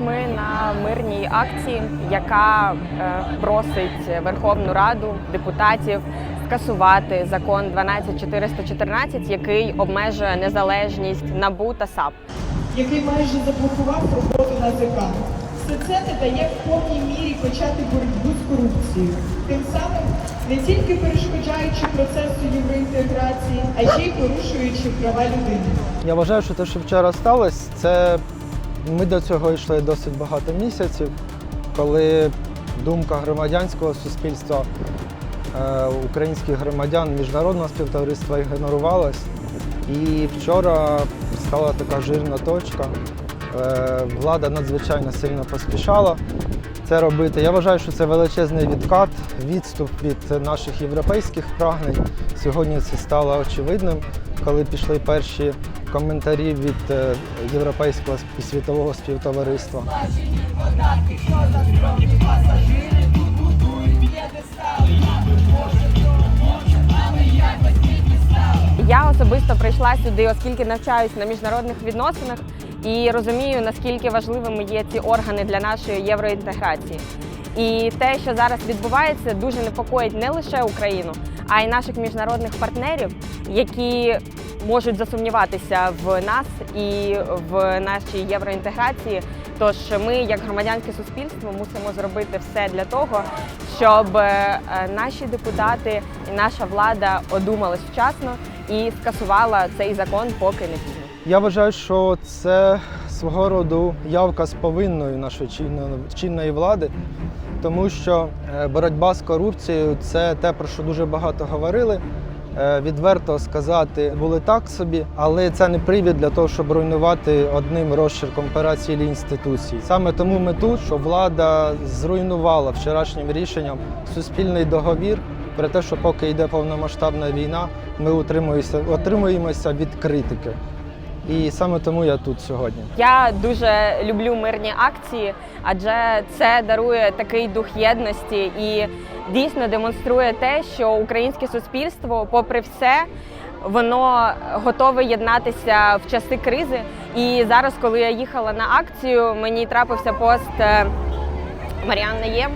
Ми на мирній акції, яка е, просить Верховну Раду депутатів скасувати закон 12414, який обмежує незалежність НАБУ та САП. який майже заблокував роботу НАЗК. Все це не дає в повній мірі почати боротьбу з корупцією, тим самим не тільки перешкоджаючи процесу євроінтеграції, а ще й порушуючи права людини. Я вважаю, що те, що вчора сталося, це ми до цього йшли досить багато місяців, коли думка громадянського суспільства, е, українських громадян, міжнародного співтовариства ігнорувалась. І вчора стала така жирна точка. Е, Влада надзвичайно сильно поспішала це робити. Я вважаю, що це величезний відкат, відступ від наших європейських прагнень. Сьогодні це стало очевидним, коли пішли перші коментарі від е, європейського світового співтовариства. Я особисто прийшла сюди, оскільки навчаюсь на міжнародних відносинах і розумію, наскільки важливими є ці органи для нашої євроінтеграції. І те, що зараз відбувається, дуже непокоїть не лише Україну, а й наших міжнародних партнерів, які можуть засумніватися в нас і в нашій євроінтеграції. Тож ми, як громадянське суспільство, мусимо зробити все для того, щоб е, наші депутати і наша влада одумались вчасно і скасувала цей закон, поки не пізно. Я вважаю, що це свого роду явка з повинною нашої чинної, влади, тому що е, боротьба з корупцією це те, про що дуже багато говорили. Е, Відверто сказати були так собі, але це не привід для того, щоб руйнувати одним розчерком операції чи інституції. Саме тому ми тут, що влада зруйнувала вчорашнім рішенням суспільний договір про те, що поки йде повномасштабна війна, ми утримуємося, отримуємося від критики. І саме тому я тут сьогодні. Я дуже люблю мирні акції, адже це дарує такий дух єдності і дійсно демонструє те, що українське суспільство, попри все, воно готове єднатися в часи кризи. І зараз, коли я їхала на акцію, мені трапився пост е, Маріанни Єм.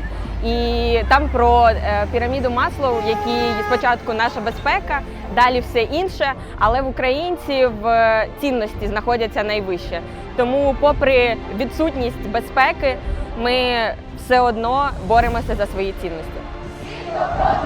І там про е, піраміду Маслоу, який спочатку наша безпека, далі все інше. Але в українців е, цінності знаходяться найвище. Тому, попри відсутність безпеки, ми все одно боремося за свої цінності. Thank you.